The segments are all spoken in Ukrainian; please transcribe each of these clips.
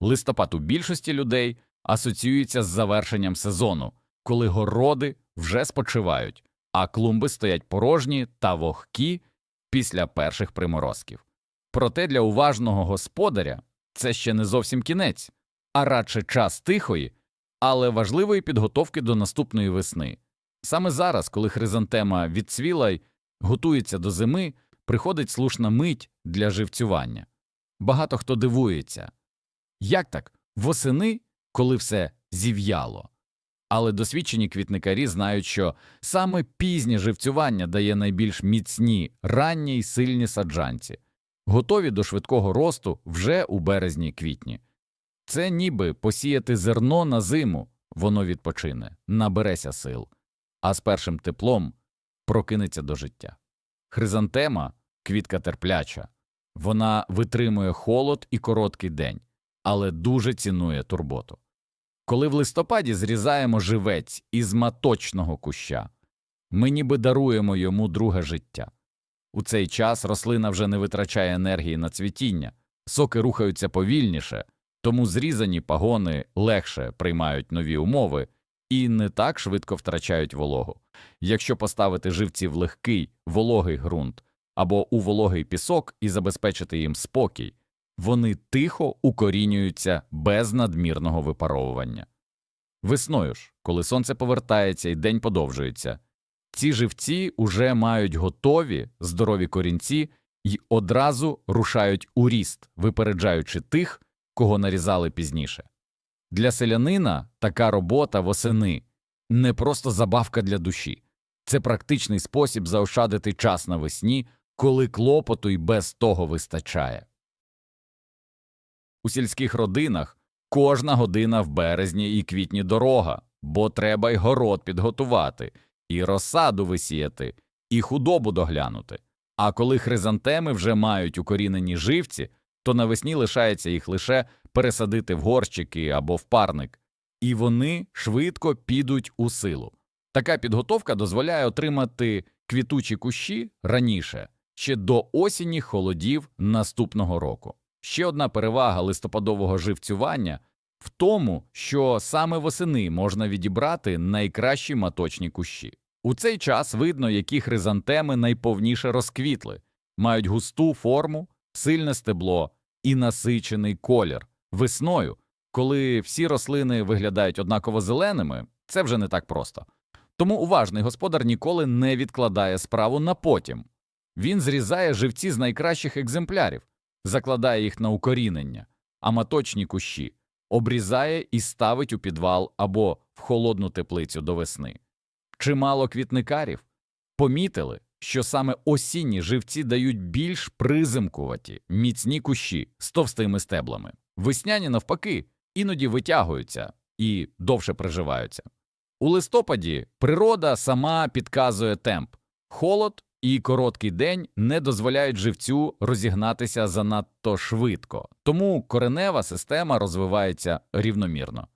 Листопад у більшості людей асоціюється з завершенням сезону, коли городи вже спочивають, а клумби стоять порожні та вогкі після перших приморозків. Проте для уважного господаря це ще не зовсім кінець, а радше час тихої, але важливої підготовки до наступної весни. Саме зараз, коли хризантема відцвіла й готується до зими, приходить слушна мить для живцювання. Багато хто дивується, як так, восени, коли все зів'яло. Але досвідчені квітникарі знають, що саме пізнє живцювання дає найбільш міцні, ранні й сильні саджанці, готові до швидкого росту вже у березні-квітні. Це ніби посіяти зерно на зиму, воно відпочине, набереся сил, а з першим теплом прокинеться до життя. Хризантема квітка терпляча, вона витримує холод і короткий день, але дуже цінує турботу. Коли в листопаді зрізаємо живець із маточного куща, ми ніби даруємо йому друге життя. У цей час рослина вже не витрачає енергії на цвітіння, соки рухаються повільніше, тому зрізані пагони легше приймають нові умови і не так швидко втрачають вологу. Якщо поставити живці в легкий, вологий ґрунт або у вологий пісок і забезпечити їм спокій, вони тихо укорінюються без надмірного випаровування. Весною ж, коли сонце повертається і день подовжується, ці живці уже мають готові здорові корінці і одразу рушають у ріст, випереджаючи тих, кого нарізали пізніше. Для селянина така робота восени не просто забавка для душі, це практичний спосіб заощадити час навесні, коли клопоту й без того вистачає. У сільських родинах кожна година в березні і квітні дорога, бо треба й город підготувати, і розсаду висіяти, і худобу доглянути. А коли хризантеми вже мають укорінені живці, то навесні лишається їх лише пересадити в горщики або в парник, і вони швидко підуть у силу. Така підготовка дозволяє отримати квітучі кущі раніше, ще до осені холодів наступного року. Ще одна перевага листопадового живцювання в тому, що саме восени можна відібрати найкращі маточні кущі. У цей час видно, які хризантеми найповніше розквітли, мають густу форму, сильне стебло і насичений колір. Весною, коли всі рослини виглядають однаково зеленими, це вже не так просто. Тому уважний господар ніколи не відкладає справу на потім. Він зрізає живці з найкращих екземплярів, закладає їх на укорінення, а маточні кущі обрізає і ставить у підвал або в холодну теплицю до весни. Чимало квітникарів помітили, що саме осінні живці дають більш призимкуваті, міцні кущі з товстими стеблами. Весняні, навпаки, іноді витягуються і довше приживаються. У листопаді природа сама підказує темп. Холод і короткий день не дозволяють живцю розігнатися занадто швидко, тому коренева система розвивається рівномірно.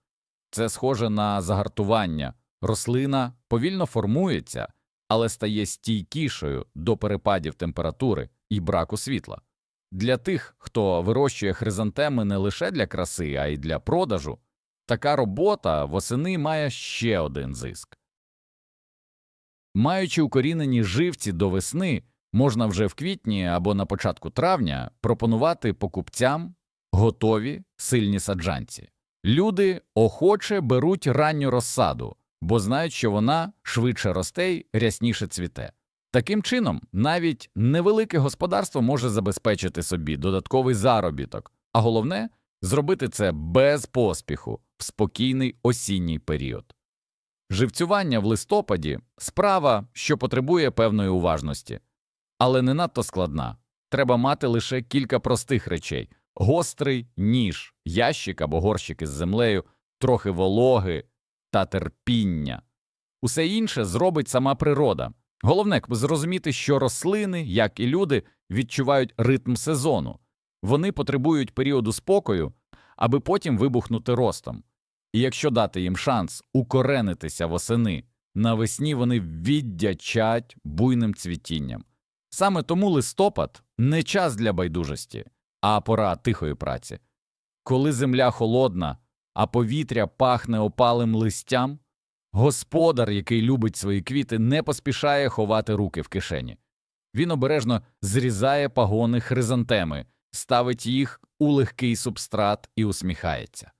Це схоже на загартування. Рослина повільно формується, але стає стійкішою до перепадів температури і браку світла. Для тих, хто вирощує хризантеми не лише для краси, а й для продажу, така робота восени має ще один зиск. Маючи укорінені живці до весни, можна вже в квітні або на початку травня пропонувати покупцям готові сильні саджанці. Люди охоче беруть ранню розсаду, бо знають, що вона швидше росте й рясніше цвіте. Таким чином, навіть невелике господарство може забезпечити собі додатковий заробіток, а головне зробити це без поспіху в спокійний осінній період. Живцювання в листопаді справа, що потребує певної уважності, але не надто складна. Треба мати лише кілька простих речей: гострий ніж, ящик або горщик із землею, трохи вологи та терпіння. Усе інше зробить сама природа. Головне зрозуміти, що рослини, як і люди, відчувають ритм сезону. Вони потребують періоду спокою, аби потім вибухнути ростом. І якщо дати їм шанс укоренитися восени, навесні вони віддячать буйним цвітінням. Саме тому листопад не час для байдужості, а пора тихої праці. Коли земля холодна, а повітря пахне опалим листям, господар, який любить свої квіти, не поспішає ховати руки в кишені. Він обережно зрізає пагони хризантеми, ставить їх у легкий субстрат і усміхається.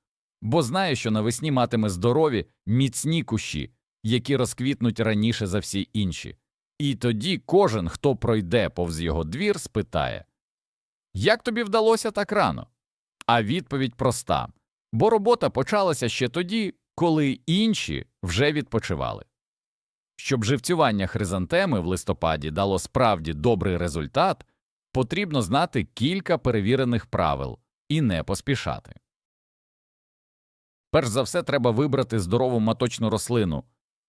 Бо знає, що навесні матиме здорові, міцні кущі, які розквітнуть раніше за всі інші. І тоді кожен, хто пройде повз його двір, спитає Як тобі вдалося так рано? А відповідь проста бо робота почалася ще тоді, коли інші вже відпочивали. Щоб живцювання хризантеми в листопаді дало справді добрий результат, потрібно знати кілька перевірених правил і не поспішати. Перш за все, треба вибрати здорову маточну рослину,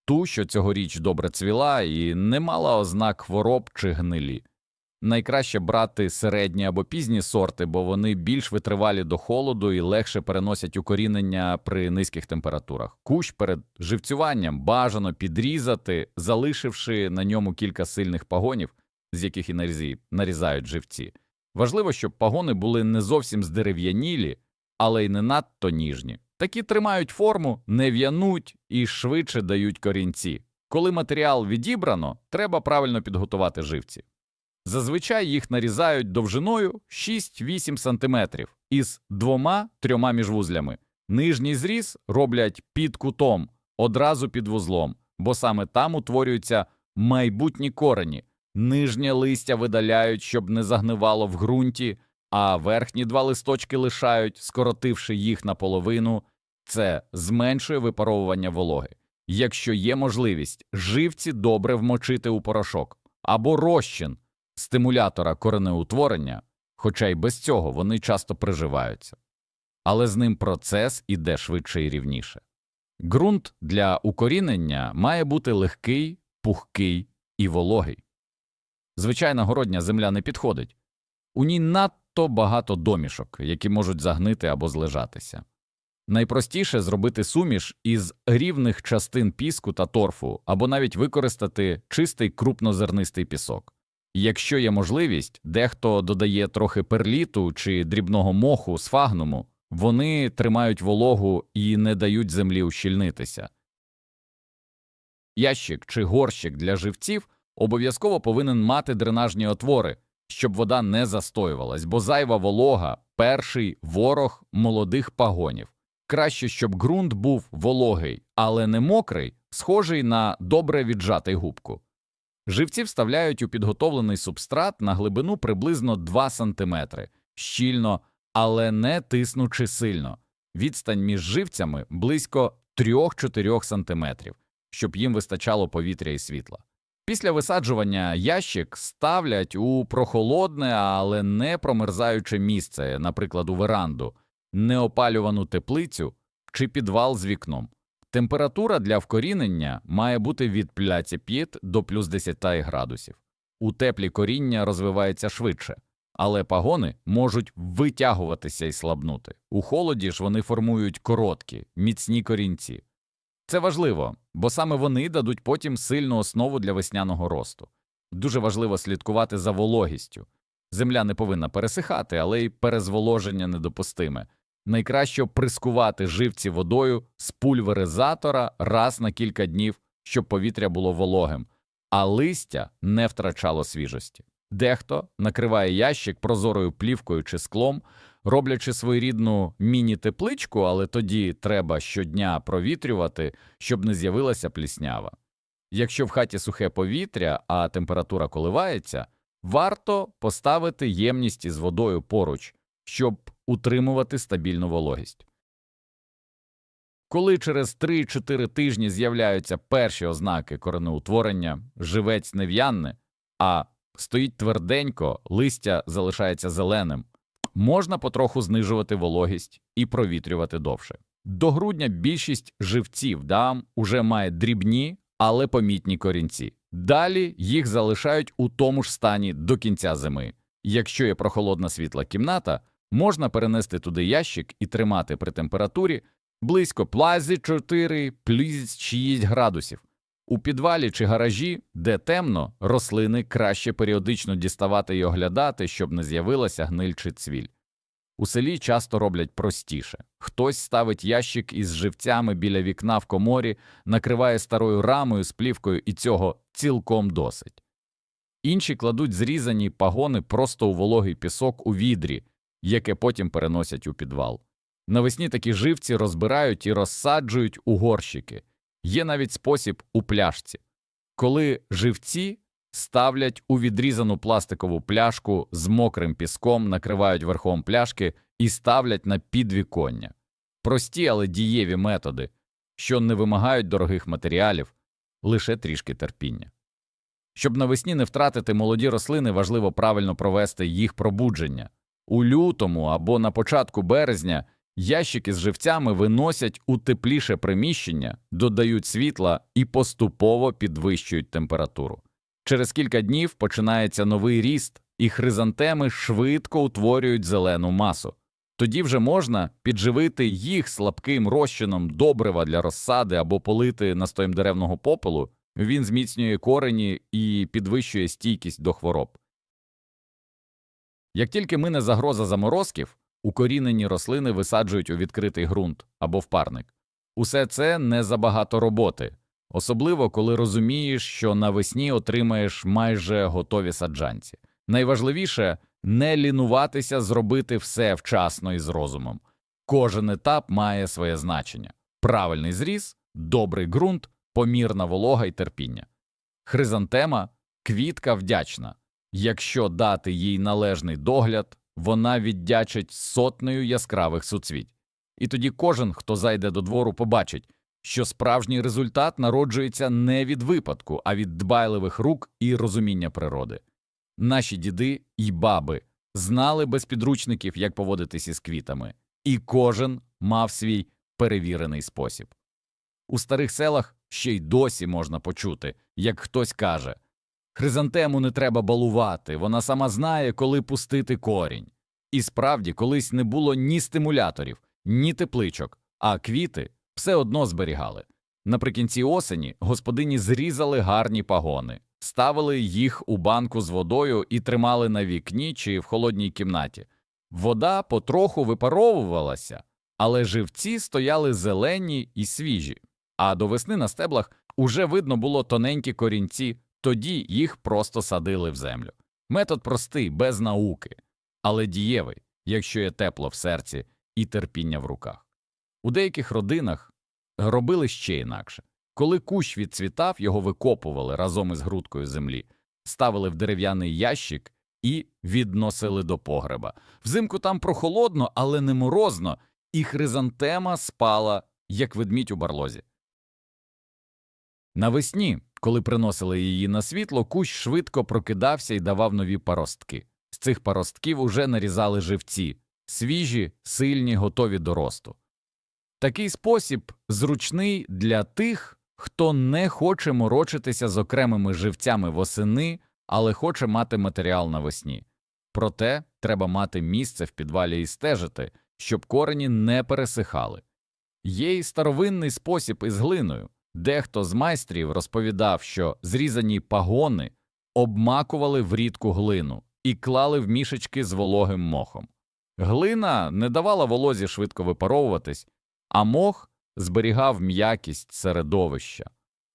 ту, що цьогоріч добре цвіла і не мала ознак хвороб чи гнилі. Найкраще брати середні або пізні сорти, бо вони більш витривалі до холоду і легше переносять укорінення при низьких температурах. Кущ перед живцюванням бажано підрізати, залишивши на ньому кілька сильних пагонів, з яких і нарізають живці. Важливо, щоб пагони були не зовсім здерев'янілі, але й не надто ніжні. Такі тримають форму, не в'януть і швидше дають корінці. Коли матеріал відібрано, треба правильно підготувати живці. Зазвичай їх нарізають довжиною 6-8 см із двома-трьома міжвузлями. Нижній зріз роблять під кутом, одразу під вузлом, бо саме там утворюються майбутні корені. Нижнє листя видаляють, щоб не загнивало в ґрунті, а верхні два листочки лишають, скоротивши їх наполовину. Це зменшує випаровування вологи. Якщо є можливість, живці добре вмочити у порошок або розчин стимулятора коренеутворення, хоча й без цього вони часто приживаються. Але з ним процес іде швидше і рівніше. Ґрунт для укорінення має бути легкий, пухкий і вологий. Звичайна городня земля не підходить. У ній надто багато домішок, які можуть загнити або злежатися. Найпростіше зробити суміш із рівних частин піску та торфу, або навіть використати чистий крупнозернистий пісок. Якщо є можливість, дехто додає трохи перліту чи дрібного моху з фагнуму, вони тримають вологу і не дають землі ущільнитися. Ящик чи горщик для живців обов'язково повинен мати дренажні отвори, щоб вода не застоювалась, бо зайва волога перший ворог молодих пагонів. Краще, щоб ґрунт був вологий, але не мокрий, схожий на добре віджатий губку. Живці вставляють у підготовлений субстрат на глибину приблизно 2 см, щільно, але не тиснучи сильно. Відстань між живцями близько 3-4 см, щоб їм вистачало повітря і світла. Після висаджування ящик ставлять у прохолодне, але не промерзаюче місце, наприклад, у веранду, неопалювану теплицю чи підвал з вікном. Температура для вкорінення має бути від пляці 5 до плюс 10 градусів. У теплі коріння розвивається швидше, але пагони можуть витягуватися і слабнути. У холоді ж вони формують короткі, міцні корінці. Це важливо, бо саме вони дадуть потім сильну основу для весняного росту. Дуже важливо слідкувати за вологістю. Земля не повинна пересихати, але й перезволоження недопустиме. Найкраще прискувати живці водою з пульверизатора раз на кілька днів, щоб повітря було вологим, а листя не втрачало свіжості. Дехто накриває ящик прозорою плівкою чи склом, роблячи своєрідну міні-тепличку, але тоді треба щодня провітрювати, щоб не з'явилася пліснява. Якщо в хаті сухе повітря, а температура коливається, варто поставити ємність із водою поруч, щоб утримувати стабільну вологість. Коли через 3-4 тижні з'являються перші ознаки коренеутворення, живець не в'янне, а стоїть тверденько, листя залишається зеленим, можна потроху знижувати вологість і провітрювати довше. До грудня більшість живців дам уже має дрібні, але помітні корінці. Далі їх залишають у тому ж стані до кінця зими. Якщо є прохолодна світла кімната, можна перенести туди ящик і тримати при температурі близько плазі 4 плюс 6 градусів. У підвалі чи гаражі, де темно, рослини краще періодично діставати і оглядати, щоб не з'явилася гниль чи цвіль. У селі часто роблять простіше. Хтось ставить ящик із живцями біля вікна в коморі, накриває старою рамою з плівкою, і цього цілком досить. Інші кладуть зрізані пагони просто у вологий пісок у відрі, яке потім переносять у підвал. Навесні такі живці розбирають і розсаджують у горщики. Є навіть спосіб у пляшці, коли живці ставлять у відрізану пластикову пляшку з мокрим піском, накривають верхом пляшки і ставлять на підвіконня. Прості, але дієві методи, що не вимагають дорогих матеріалів, лише трішки терпіння. Щоб навесні не втратити молоді рослини, важливо правильно провести їх пробудження. У лютому або на початку березня ящики з живцями виносять у тепліше приміщення, додають світла і поступово підвищують температуру. Через кілька днів починається новий ріст, і хризантеми швидко утворюють зелену масу. Тоді вже можна підживити їх слабким розчином добрива для розсади або полити настоєм деревного попелу, він зміцнює корені і підвищує стійкість до хвороб. Як тільки мине загроза заморозків, укорінені рослини висаджують у відкритий ґрунт або в парник. Усе це не забагато роботи, особливо коли розумієш, що навесні отримаєш майже готові саджанці. Найважливіше не лінуватися зробити все вчасно і з розумом. Кожен етап має своє значення правильний зріз, добрий ґрунт, помірна волога і терпіння. Хризантема квітка вдячна. Якщо дати їй належний догляд, вона віддячить сотнею яскравих суцвіть. І тоді кожен, хто зайде до двору, побачить, що справжній результат народжується не від випадку, а від дбайливих рук і розуміння природи. Наші діди і баби знали без підручників, як поводитись із квітами, і кожен мав свій перевірений спосіб. У старих селах ще й досі можна почути, як хтось каже Хризантему не треба балувати, вона сама знає, коли пустити корінь. І справді, колись не було ні стимуляторів, ні тепличок, а квіти все одно зберігали. Наприкінці осені господині зрізали гарні пагони, ставили їх у банку з водою і тримали на вікні чи в холодній кімнаті. Вода потроху випаровувалася, але живці стояли зелені і свіжі, а до весни на стеблах уже видно було тоненькі корінці, тоді їх просто садили в землю. Метод простий, без науки, але дієвий, якщо є тепло в серці і терпіння в руках. У деяких родинах робили ще інакше. Коли кущ відцвітав, його викопували разом із грудкою землі, ставили в дерев'яний ящик і відносили до погреба. Взимку там прохолодно, але не морозно, і хризантема спала, як ведмідь у барлозі. Навесні, коли приносили її на світло, кущ швидко прокидався і давав нові паростки. З цих паростків уже нарізали живці свіжі, сильні, готові до росту. Такий спосіб зручний для тих, хто не хоче морочитися з окремими живцями восени, але хоче мати матеріал навесні. Проте треба мати місце в підвалі і стежити, щоб корені не пересихали. Є й старовинний спосіб із глиною. Дехто з майстрів розповідав, що зрізані пагони обмакували в рідку глину і клали в мішечки з вологим мохом. Глина не давала волозі швидко випаровуватись, а мох зберігав м'якість середовища.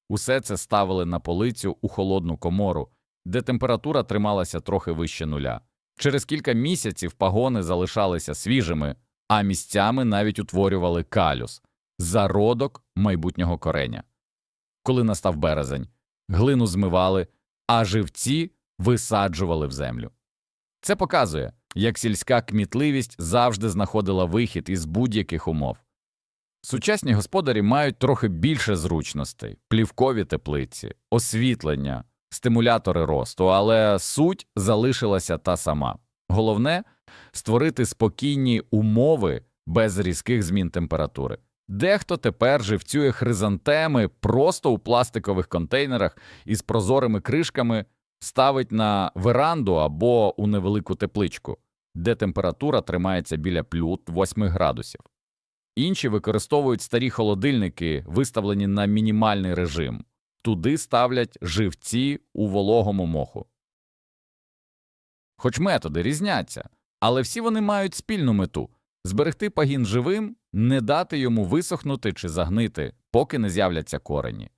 Усе це ставили на полицю у холодну комору, де температура трималася трохи вище нуля. Через кілька місяців пагони залишалися свіжими, а місцями навіть утворювали калюс зародок майбутнього кореня. Коли настав березень, глину змивали, а живці висаджували в землю. Це показує, як сільська кмітливість завжди знаходила вихід із будь-яких умов. Сучасні господарі мають трохи більше зручностей, плівкові теплиці, освітлення, стимулятори росту, але суть залишилася та сама. Головне створити спокійні умови без різких змін температури. Дехто тепер живцює хризантеми просто у пластикових контейнерах із прозорими кришками, ставить на веранду або у невелику тепличку, де температура тримається біля плюс 8 градусів. Інші використовують старі холодильники, виставлені на мінімальний режим, туди ставлять живці у вологому моху. Хоч методи різняться, Але всі вони мають спільну мету зберегти пагін живим, не дати йому висохнути чи загнити, поки не з'являться корені.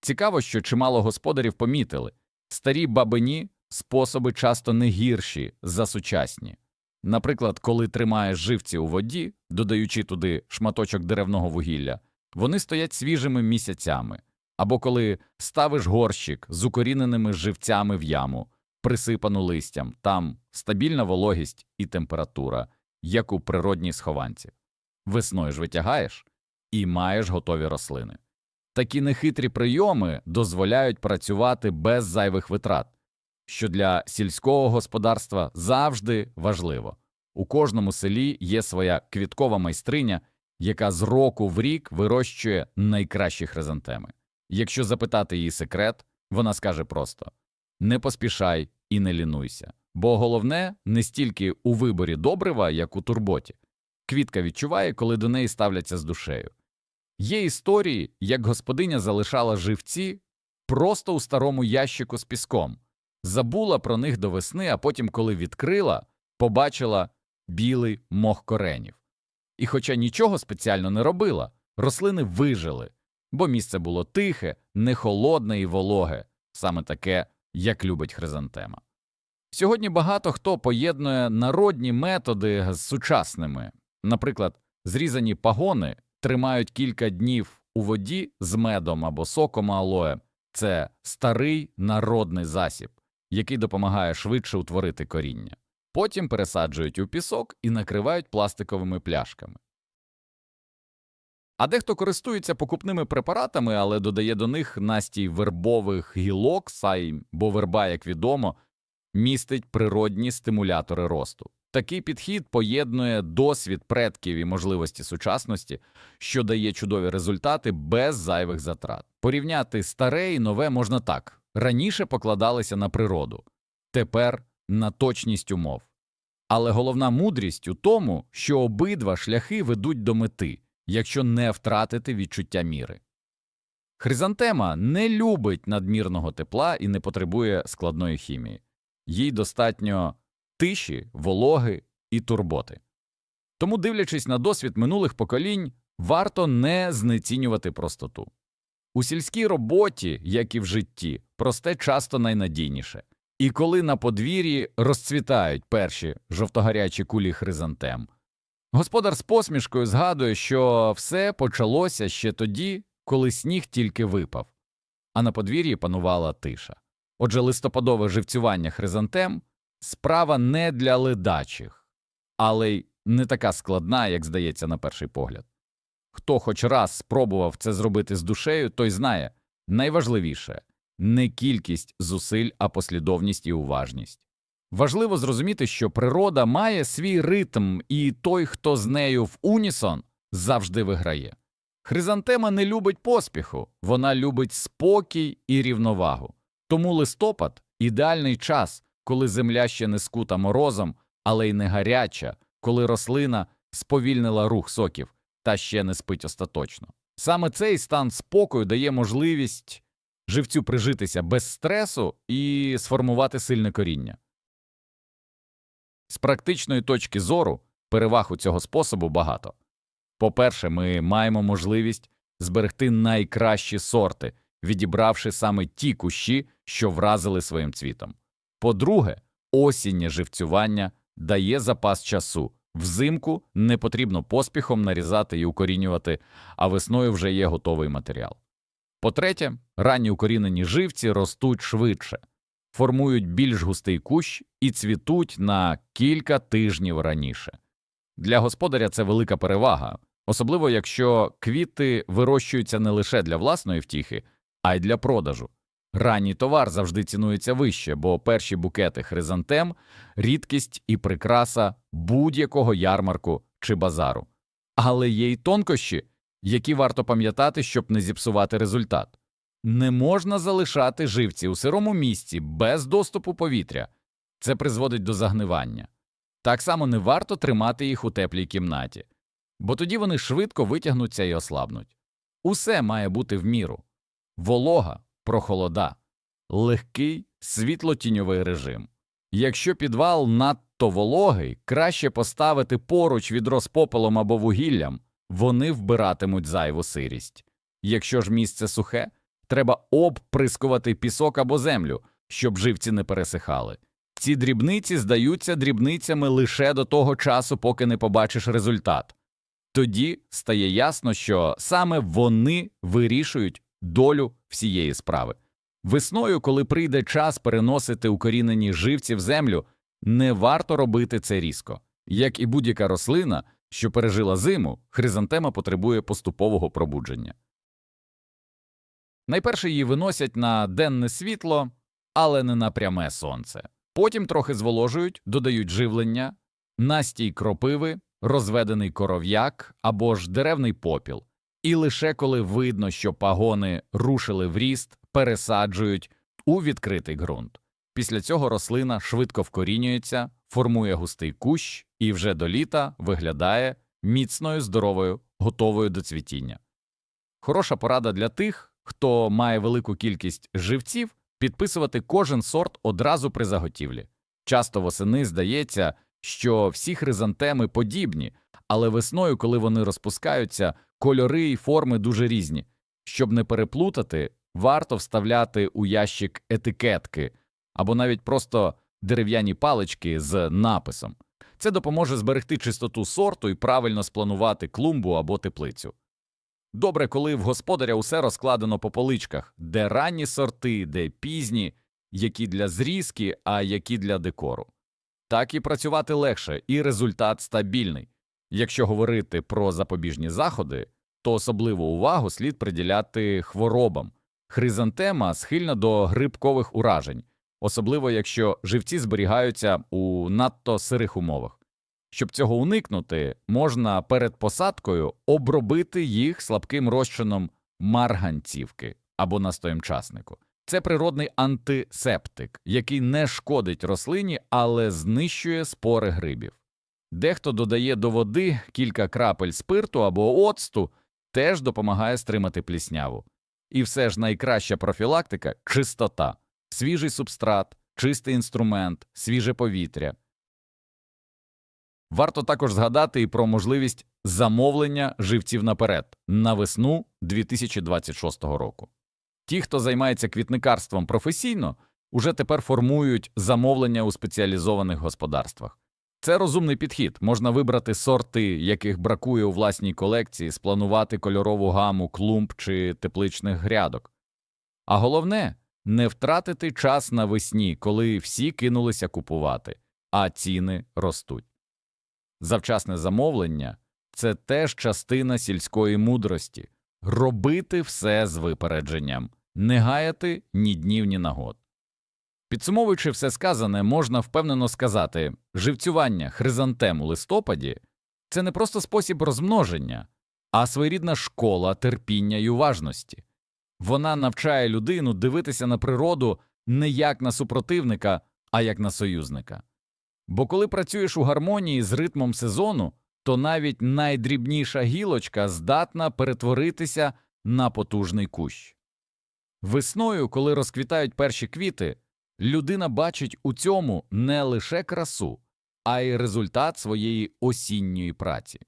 Цікаво, що чимало господарів помітили старі бабині способи часто не гірші за сучасні. Наприклад, коли тримаєш живці у воді, додаючи туди шматочок деревного вугілля, вони стоять свіжими місяцями, або коли ставиш горщик з укоріненими живцями в яму, присипану листям, там стабільна вологість і температура, як у природній схованці. Весною ж витягаєш і маєш готові рослини. Такі нехитрі прийоми дозволяють працювати без зайвих витрат, що для сільського господарства завжди важливо. У кожному селі є своя квіткова майстриня, яка з року в рік вирощує найкращі хризантеми. Якщо запитати її секрет, вона скаже просто не поспішай і не лінуйся, бо головне не стільки у виборі добрива, як у турботі. Квітка відчуває, коли до неї ставляться з душею. Є історії, як господиня залишала живці просто у старому ящику з піском, забула про них до весни, а потім, коли відкрила, побачила білий мох коренів. І, хоча нічого спеціально не робила, рослини вижили, бо місце було тихе, не холодне і вологе, саме таке, як любить хризантема. Сьогодні багато хто поєднує народні методи з сучасними. Наприклад, зрізані пагони тримають кілька днів у воді з медом або соком алоє. Це старий народний засіб, який допомагає швидше утворити коріння. Потім пересаджують у пісок і накривають пластиковими пляшками. А дехто користується покупними препаратами, але додає до них настій вербових гілок, сай, бо верба, як відомо, містить природні стимулятори росту. Такий підхід поєднує досвід предків і можливості сучасності, що дає чудові результати без зайвих затрат. Порівняти старе і нове можна так раніше покладалися на природу, тепер на точність умов. Але головна мудрість у тому, що обидва шляхи ведуть до мети, якщо не втратити відчуття міри. Хризантема не любить надмірного тепла і не потребує складної хімії, їй достатньо тиші, вологи і турботи. Тому, дивлячись на досвід минулих поколінь, варто не знецінювати простоту. У сільській роботі, як і в житті, просте часто найнадійніше. І коли на подвір'ї розцвітають перші жовтогарячі кулі хризантем, господар з посмішкою згадує, що все почалося ще тоді, коли сніг тільки випав, а на подвір'ї панувала тиша. Отже, листопадове живцювання хризантем справа не для ледачих, але й не така складна, як здається на перший погляд. Хто хоч раз спробував це зробити з душею, той знає найважливіше не кількість зусиль, а послідовність і уважність. Важливо зрозуміти, що природа має свій ритм, і той, хто з нею в унісон, завжди виграє. Хризантема не любить поспіху, вона любить спокій і рівновагу. Тому листопад ідеальний час, коли земля ще не скута морозом, але й не гаряча, коли рослина сповільнила рух соків та ще не спить остаточно. Саме цей стан спокою дає можливість живцю прижитися без стресу і сформувати сильне коріння. З практичної точки зору переваг у цього способу багато. По-перше, ми маємо можливість зберегти найкращі сорти, відібравши саме ті кущі, що вразили своїм цвітом. По-друге, осіннє живцювання дає запас часу. Взимку не потрібно поспіхом нарізати і укорінювати, а весною вже є готовий матеріал. По-третє, ранні укорінені живці ростуть швидше, формують більш густий кущ і цвітуть на кілька тижнів раніше. Для господаря це велика перевага, особливо якщо квіти вирощуються не лише для власної втіхи, а й для продажу. Ранній товар завжди цінується вище, бо перші букети хризантем рідкість і прикраса будь-якого ярмарку чи базару. Але є й тонкощі, які варто пам'ятати, щоб не зіпсувати результат. Не можна залишати живці у сирому місці без доступу повітря, це призводить до загнивання. Так само не варто тримати їх у теплій кімнаті, бо тоді вони швидко витягнуться і ослабнуть. Усе має бути в міру волога, прохолода, легкий світлотіньовий режим. Якщо підвал надто вологий краще поставити поруч відро з попелом або вугіллям, вони вбиратимуть зайву сирість. Якщо ж місце сухе, треба обприскувати пісок або землю, щоб живці не пересихали. Ці дрібниці здаються дрібницями лише до того часу, поки не побачиш результат. Тоді стає ясно, що саме вони вирішують долю всієї справи. Весною, коли прийде час переносити укорінені живці в землю, не варто робити це різко. Як і будь-яка рослина, що пережила зиму, хризантема потребує поступового пробудження. Найперше її виносять на денне світло, але не на пряме сонце. Потім трохи зволожують, додають живлення, настій кропиви, розведений коров'як або ж деревний попіл. І лише коли видно, що пагони рушили в ріст, пересаджують у відкритий ґрунт. Після цього рослина швидко вкорінюється, формує густий кущ і вже до літа виглядає міцною, здоровою, готовою до цвітіння. Хороша порада для тих, хто має велику кількість живців, підписувати кожен сорт одразу при заготівлі. Часто восени здається, що всі хризантеми подібні, але весною, коли вони розпускаються, кольори і форми дуже різні. Щоб не переплутати, варто вставляти у ящик етикетки або навіть просто дерев'яні палички з написом. Це допоможе зберегти чистоту сорту і правильно спланувати клумбу або теплицю. Добре, коли в господаря усе розкладено по поличках, де ранні сорти, де пізні, які для зрізки, а які для декору. Так і працювати легше, і результат стабільний. Якщо говорити про запобіжні заходи, то особливу увагу слід приділяти хворобам. Хризантема схильна до грибкових уражень, особливо якщо живці зберігаються у надто сирих умовах. Щоб цього уникнути, можна перед посадкою обробити їх слабким розчином марганцівки або настоєм часнику. Це природний антисептик, який не шкодить рослині, але знищує спори грибів. Дехто додає до води кілька крапель спирту або оцту, теж допомагає стримати плісняву. І все ж найкраща профілактика чистота, свіжий субстрат, чистий інструмент, свіже повітря. Варто також згадати і про можливість замовлення живців наперед на весну 2026 року. Ті, хто займається квітникарством професійно, уже тепер формують замовлення у спеціалізованих господарствах. Це розумний підхід. Можна вибрати сорти, яких бракує у власній колекції, спланувати кольорову гаму клумб чи тепличних грядок. А головне не втратити час навесні, коли всі кинулися купувати, а ціни ростуть. Завчасне замовлення це теж частина сільської мудрості робити все з випередженням, не гаяти ні днів, ні нагод. Підсумовуючи все сказане, можна впевнено сказати живцювання хризантем у листопаді це не просто спосіб розмноження, а своєрідна школа терпіння й уважності. Вона навчає людину дивитися на природу не як на супротивника, а як на союзника. Бо коли працюєш у гармонії з ритмом сезону, то навіть найдрібніша гілочка здатна перетворитися на потужний кущ. Весною, коли розквітають перші квіти, людина бачить у цьому не лише красу, а й результат своєї осінньої праці.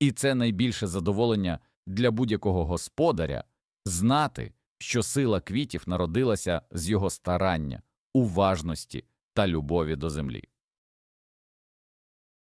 І це найбільше задоволення для будь-якого господаря знати, що сила квітів народилася з його старання, уважності та любові до землі.